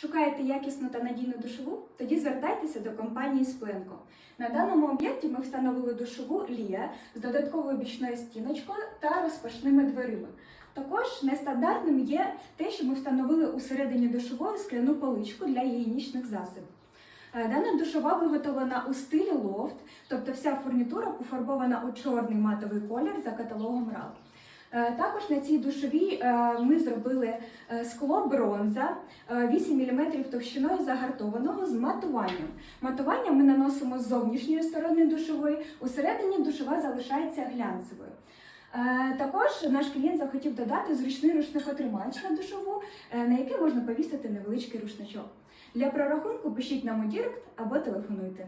Шукаєте якісну та надійну душову? Тоді звертайтеся до компанії Спленко. На даному об'єкті ми встановили душову Лія з додатковою бічною стіночкою та розпашними дверима. Також нестандартним є те, що ми встановили у середині душової скляну поличку для гігієнічних засобів. Е, Дана душова виготовлена у стилі лофт, тобто вся фурнітура пофарбована у чорний матовий колір за каталогом RAL. Е, Також на цій душовій е, ми зробили е, скло бронза е, 8 мм товщиною загартованого з матуванням. Матування ми наносимо з зовнішньої сторони душової, усередині душова залишається глянцевою. Також наш клієнт захотів додати зручний рушникотримач на душову, на який можна повісити невеличкий рушничок. Для прорахунку пишіть нам у Дірект або телефонуйте.